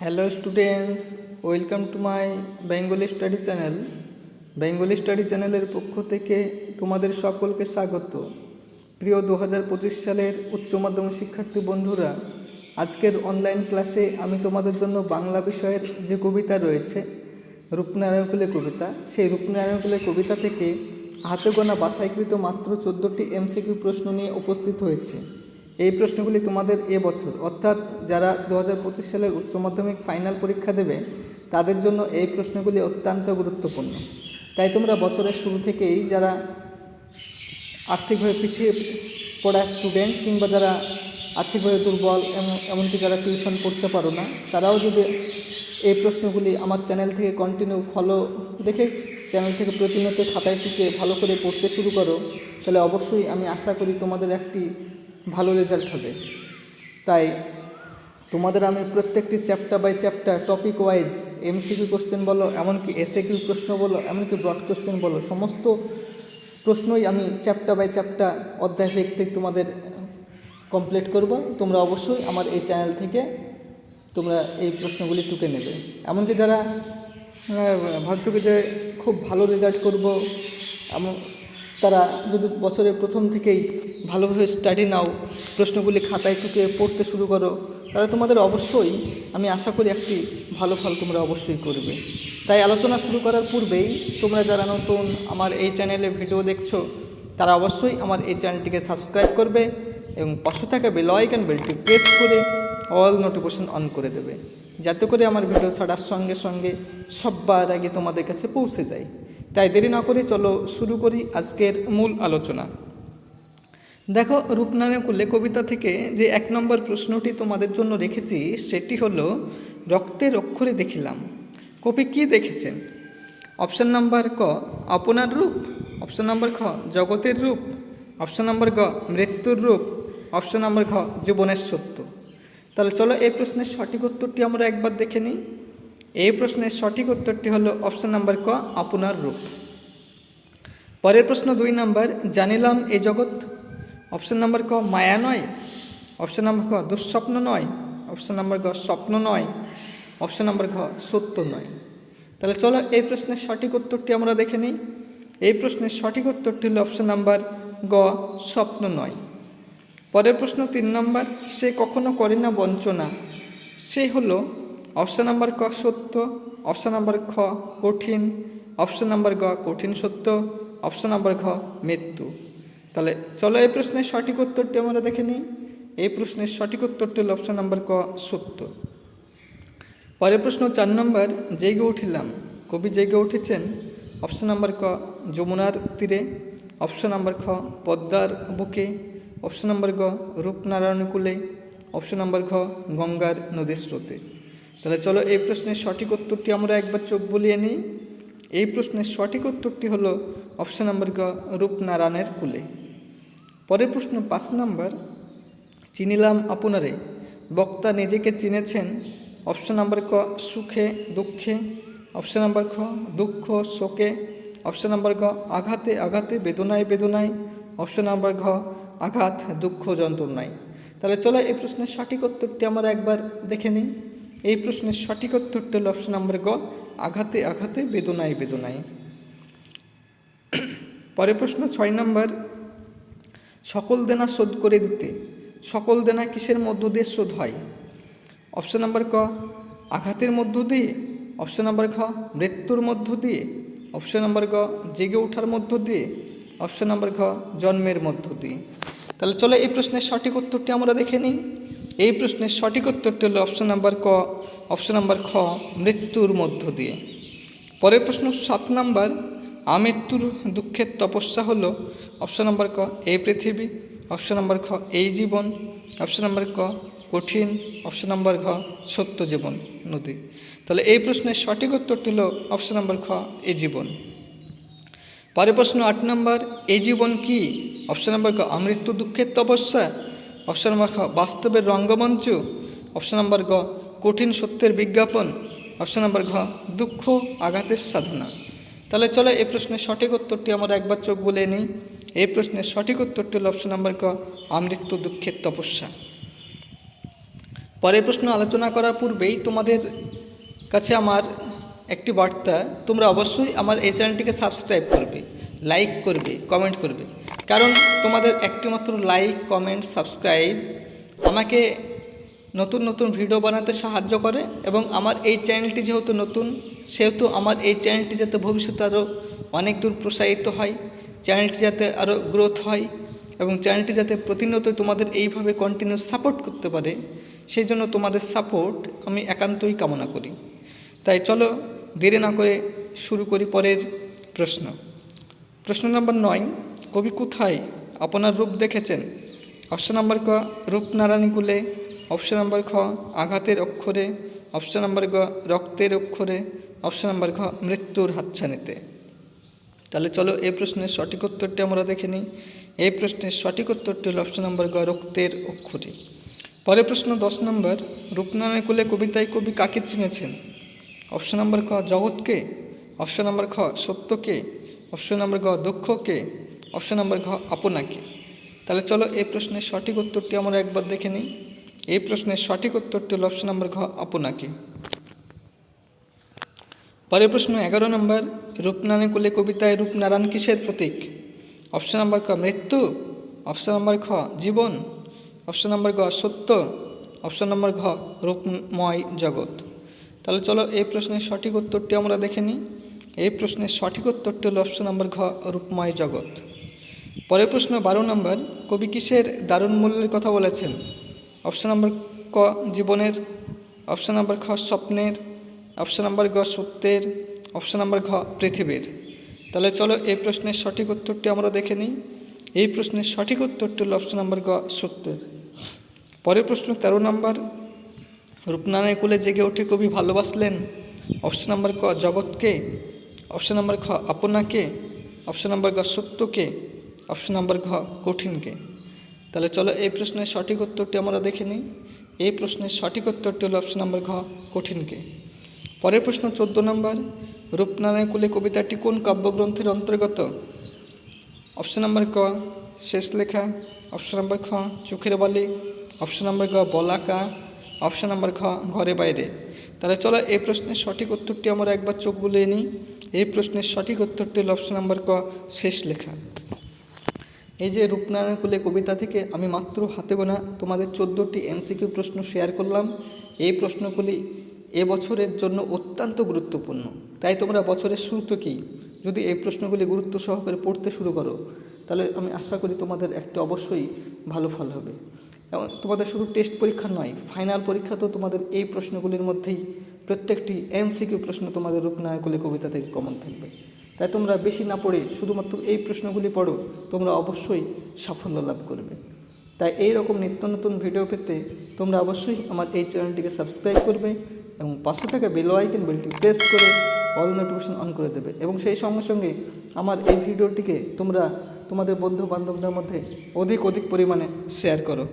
Hello students welcome to my Bengali study channel Bengali study চ্যানেলের পক্ষ থেকে তোমাদের সকলকে স্বাগত। প্রিয় দু হাজার পঁচিশ সালের উচ্চ মাধ্যমিক শিক্ষার্থী বন্ধুরা, আজকের অনলাইন ক্লাসে আমি তোমাদের জন্য বাংলা বিষয়ের যে কবিতা রয়েছে রূপনারায়ণকুলে কবিতা, সেই রূপনারায়ণকুলে কবিতা থেকে হাতে গোনা বাছাইকৃত মাত্র চোদ্দোটি এমসিকিউ প্রশ্ন নিয়ে উপস্থিত হয়েছে। এই প্রশ্নগুলি তোমাদের এবছর অর্থাৎ যারা দু হাজার পঁচিশ সালের উচ্চ মাধ্যমিক ফাইনাল পরীক্ষা দেবে, তাদের জন্য এই প্রশ্নগুলি অত্যন্ত গুরুত্বপূর্ণ। তাই তোমরা বছরের শুরু থেকেই যারা আর্থিকভাবে পিছিয়ে পড়া স্টুডেন্ট কিংবা যারা আর্থিকভাবে দুর্বল এমন- এমনকি যারা টিউশন পড়তে পারো না, তারাও যদি এই প্রশ্নগুলি আমার চ্যানেল থেকে কন্টিনিউ ফলো রেখে চ্যানেল থেকে প্রতিনিয়ত খাতায় টুকে ভালো করে পড়তে শুরু করো, তাহলে অবশ্যই আমি আশা করি তোমাদের একটি ভালো রেজাল্ট হবে। তাই তোমাদের আমি প্রত্যেকটি chapter by chapter topic wise MCQ question বলো, এমনকি এসএ কিউ প্রশ্ন বলো, এমনকি ব্রড কোশ্চেন বলো, সমস্ত প্রশ্নই আমি চ্যাপ্টার বাই চ্যাপ্টার অধ্যায় ভিত্তিক তোমাদের কমপ্লিট করব। তোমরা অবশ্যই আমার এই চ্যানেল থেকে তোমরা এই প্রশ্নগুলি টুকে নেবে। এমনকি যারা ভাবছ যে খুব ভালো রেজাল্ট করব, এমন তারা যদি বছরের প্রথম থেকেই ভালোভাবে স্টাডি নাও, প্রশ্নগুলি খাতায় টুকে পড়তে শুরু করো, তাহলে তোমাদের অবশ্যই, আমি আশা করি একটি ভালো ফল তোমরা অবশ্যই করবে। তাই আলোচনা শুরু করার পূর্বেই, তোমরা যারা নতুন আমার এই চ্যানেলে ভিডিও দেখছ, তারা অবশ্যই আমার এই চ্যানেলটিকে সাবস্ক্রাইব করবে এবং পাশে থাকা বেল আইকন বেলটি প্রেস করে অল নোটিফিকেশন অন করে দেবে। যাতে করে আমার ভিডিও ছাড়ার সঙ্গে সঙ্গে সবার আগে তোমাদের কাছে পৌঁছে যায়। তাই দেরি না করে চলো শুরু করি আজকের মূল আলোচনা। দেখো, রূপনারায়ণ কুল্লে কবিতা থেকে যে এক নম্বর প্রশ্নটি তোমাদের জন্য রেখেছি, সেটি হলো রক্তের অক্ষরে দেখিলাম। কবি কি দেখেছেন? অপশান নাম্বার ক, আপনার রূপ। অপশান নাম্বার খ, জগতের রূপ। অপশান নাম্বার গ, মৃত্যুর রূপ। অপশান নাম্বার ঘ জীবনের সত্য। তাহলে চলো এই প্রশ্নের সঠিক উত্তরটি আমরা একবার দেখে নিই। এই প্রশ্নের সঠিক উত্তরটি হলো অপশন নাম্বার ক, আপনার রূপ। পরের প্রশ্ন দুই নাম্বার, জানিলাম এ জগৎ। অপশন নাম্বার ক, মায়া নয়। অপশন নাম্বার ক, দুঃস্বপ্ন নয়। অপশন নাম্বার গ স্বপ্ন নয়। অপশন নাম্বার ঘ সত্য নয়। তাহলে চলো এই প্রশ্নের সঠিক উত্তরটি আমরা দেখে নিই। এই প্রশ্নের সঠিক উত্তরটি হলো অপশন নাম্বার গ, স্বপ্ন নয়। পরের প্রশ্ন তিন নম্বর, সে কখনো করে না বঞ্চনা। সে হলো অপশন নাম্বার ক সত্য, অপশান নাম্বার খ কঠিন, অপশান নাম্বার গ কঠিন সত্য, অপশান নাম্বার ঘ মৃত্যু। তাহলে চলো এই প্রশ্নের সঠিক উত্তরটি আমরা দেখে নিই। এই প্রশ্নের সঠিক উত্তরটি হলো অপশন নাম্বার ক সত্য। পরের প্রশ্ন চার নম্বর, জেগে উঠিলাম। কবি জেগে উঠেছেন। অপশান নাম্বার ক যমুনার তীরে, অপশন নাম্বার খ পদ্মার বুকে, অপশান নাম্বার গ রূপনারায়ণ কূলে, অপশন নাম্বার ঘ গঙ্গার নদীর স্রোতে। তাহলে চলো এই প্রশ্নের সঠিক উত্তরটি আমরা একবার চোখ বলিয়ে নিই। এই প্রশ্নের সঠিক উত্তরটি হলো অপশন নাম্বার গ, রূপনারায়ণের কুলে। পরের প্রশ্ন পাঁচ নাম্বার, চিনিলাম আপনারে, বক্তা নিজেকে চিনেছেন? অপশন নাম্বার ক, সুখে, দুঃখে। অপশন নাম্বার খ, দুঃখ, শোকে। অপশন নাম্বার গ, আঘাতে আঘাতে, বেদনায় বেদনায়। অপশন নাম্বার ঘ, আঘাত, দুঃখ, যন্ত্রণায়। তাহলে চলো এই প্রশ্নের সঠিক উত্তরটি আমরা একবার দেখে নিই। এই প্রশ্নের সঠিক উত্তরটি হলো অপশন নাম্বার গ, আঘাতে আঘাতে, বেদনায় বেদনায়। পরের প্রশ্ন, ছয় নম্বর, সকল দেনা শোধ করে দিতে। সকল দেনা কিসের মধ্য দিয়ে শোধ হয়? অপশন নাম্বার ক, আঘাতের মধ্য দিয়ে। অপশন নাম্বার খ, মৃত্যুর মধ্য দিয়ে। অপশন নাম্বার গ, জেগে ওঠার মধ্য দিয়ে। অপশন নাম্বার ঘ জন্মের মধ্য দিয়ে। তাহলে চলো এই প্রশ্নের সঠিক উত্তরটি আমরা দেখে নিই। এই প্রশ্নের সঠিক উত্তরটি হলো অপশন নাম্বার ক অপশন নাম্বার খ, মৃত্যুর মধ্য দিয়ে। পরের প্রশ্ন সাত নাম্বার, আমৃত্যুর দুঃখের তপস্যা হলো অপশন নাম্বার ক, এই পৃথিবী অপশন নাম্বার খ, এই জীবন অপশন নাম্বার ক, কঠিন অপশন নাম্বার ঘ, সত্য জীবন, নদী। তাহলে এই প্রশ্নের সঠিক উত্তরটি হলো অপশন নাম্বার খ এ জীবন। পরের প্রশ্ন আট নম্বর, এই জীবন কি? অপশন নাম্বার ক, আমৃত্যু দুঃখের তপস্যা অপশন নাম্বার খ, বাস্তবের রঙ্গমঞ্চ। অপশন নাম্বার গ, কঠিন সত্যের বিজ্ঞাপন। অপশন নাম্বার ঘ, দুঃখ আঘাতের সাধনা। তাহলে চলো এই প্রশ্নের সঠিক উত্তরটি আমরা একবার চোখ বলে নিই। এই প্রশ্নের সঠিক উত্তরটি হলো অপশন নাম্বার ক, আমৃত্যু দুঃখের তপস্যা। পরের প্রশ্ন আলোচনা করার পূর্বেই তোমাদের কাছে আমার একটি বার্তা। তোমরা অবশ্যই আমার এই চ্যানেলটিকে সাবস্ক্রাইব করবে, লাইক করবে, কমেন্ট করবে। কারণ তোমাদের একটিমাত্র লাইক কমেন্ট সাবস্ক্রাইব আমাকে নতুন নতুন ভিডিও বানাতে সাহায্য করে এবং আমার এই চ্যানেলটি যেহেতু নতুন, সেহেতু আমার এই চ্যানেলটি যাতে ভবিষ্যতে আরও অনেক দূর প্রসারিত হয় চ্যানেলটি যাতে আরও গ্রোথ হয় এবং চ্যানেলটি যাতে প্রতিনিয়ত তোমাদের এইভাবে কন্টিনিউ সাপোর্ট করতে পারে সেই জন্য তোমাদের সাপোর্ট আমি একান্তই কামনা করি। তাই চলো দেরি না করে শুরু করি পরের প্রশ্ন। প্রশ্ন নম্বর নয় কবি কোথায়? আপনার রূপ দেখেছেন? অপশন নম্বর ক, রূপনারায়ণী কুলে। অপশন নম্বর খ, আঘাতের অক্ষরে। অপশন নম্বর গ, রক্তের অক্ষরে। অপশন নম্বর খ, মৃত্যুর হাতছানিতে। তাহলে চলো এই প্রশ্নের সঠিক উত্তরটি আমরা দেখে নিই। এই প্রশ্নের সঠিক উত্তরটি হল অপশন নম্বর গ, রক্তের অক্ষরে। পরের প্রশ্ন দশ নম্বর, রূপনারায়ণ কুলে কবিতায় কবি কাকে চিনেছেন? অপশন নম্বর ক, জগৎকে। অপশন নম্বর খ, সত্যকে। অপশন নম্বর গ, দুঃখকে। অপশন নম্বর ঘ আপনাকে তাহলে চলো এই প্রশ্নের সঠিক উত্তরটি আমরা একবার দেখে নিই। এই প্রশ্নের সঠিক উত্তরটি হল অপশন নম্বর ঘ আপনাকে পরের প্রশ্ন, এগারো নম্বর, রূপনারায়ণ কুলে কবিতায় রূপনারায়ণ কিসের প্রতীক? অপশন নম্বর ক, মৃত্যু। অপশন নম্বর খ, জীবন। অপশন নম্বর ঘ সত্য। অপশন নম্বর ঘ, রূপময় জগৎ। তাহলে চলো এই প্রশ্নের সঠিক উত্তরটি আমরা দেখে নিই। এই প্রশ্নের সঠিক উত্তরটি হলো অপশন নম্বর ঘ, রূপময় জগৎ। পরের প্রশ্ন বারো নম্বর, কবি কিসের দারুণ মূল্যের কথা বলেছেন? অপশান নম্বর ক, জীবনের। অপশান নম্বর খ, স্বপ্নের। অপশান নম্বর গ, সত্যের। অপশান নম্বর ঘ, পৃথিবীর। তাহলে চলো এই প্রশ্নের সঠিক উত্তরটি আমরা দেখে নিই। এই প্রশ্নের সঠিক উত্তরটি হল অপশন নম্বর গ, সত্যের। পরের প্রশ্ন তেরো নম্বর, রূপনারায়ণ কুলে জেগে উঠে কবি ভালোবাসলেন? অপশান নম্বর ক, জগৎকে। অপশন নম্বর খ, আপনাকে। অপশান নম্বর গ, সত্যকে। অপশন নাম্বার ঘ কঠিনকে তাহলে চলো এই প্রশ্নের সঠিক উত্তরটি আমরা দেখে নিই। এই প্রশ্নের সঠিক উত্তরটি হলো অপশন নম্বর ঘ কঠিনকে পরের প্রশ্ন চোদ্দ নম্বর, রূপনারায়ণ কুলে কবিতাটি কোন কাব্যগ্রন্থের অন্তর্গত? অপশন নাম্বার ক, শেষ লেখা। অপশন নাম্বার খ, চোখের বালি। অপশন নাম্বার ঘ বলাকা। অপশন নাম্বার ঘ, ঘরে বাইরে। তাহলে চলো এই প্রশ্নের সঠিক উত্তরটি আমরা একবার চোখ বুলিয়ে নিই। এই প্রশ্নের সঠিক উত্তরটি হল অপশন নম্বর ক, শেষ লেখা। এই যে রূপনারায়ণ কুলে কবিতা থেকে আমি মাত্র হাতে গোনা তোমাদের চোদ্দোটি এমসিকিউ প্রশ্ন শেয়ার করলাম। এই প্রশ্নগুলি এবছরের জন্য অত্যন্ত গুরুত্বপূর্ণ। তাই তোমরা বছরের শুরুতেই যদি এই প্রশ্নগুলি গুরুত্ব সহকারে পড়তে শুরু করো, তাহলে আমি আশা করি তোমাদের একটা অবশ্যই ভালো ফল হবে। এবং তোমাদের শুধু টেস্ট পরীক্ষা নয় ফাইনাল পরীক্ষা তো তোমাদের এই প্রশ্নগুলির মধ্যেই প্রত্যেকটি এমসিকিউ প্রশ্ন তোমাদের রূপনায়কগুলি কবিতা থেকে কমন থাকবে। তাই তোমরা বেশি না পড়ে শুধুমাত্র এই প্রশ্নগুলি পড়ো, তোমরা অবশ্যই সাফল্য লাভ করবে। তাই এই রকম নিত্য নতুন ভিডিও পেতে তোমরা অবশ্যই আমার এই চ্যানেলটিকে সাবস্ক্রাইব করবে এবং পাশে থাকা বেল আইকন বেলটি প্রেস করে অল নোটিফিকেশন অন করে দেবে এবং সেই সঙ্গে সঙ্গে আমার এই ভিডিওটিকে তোমরা তোমাদের বন্ধু বান্ধবদের মধ্যে অধিক অধিক পরিমাণে শেয়ার করো।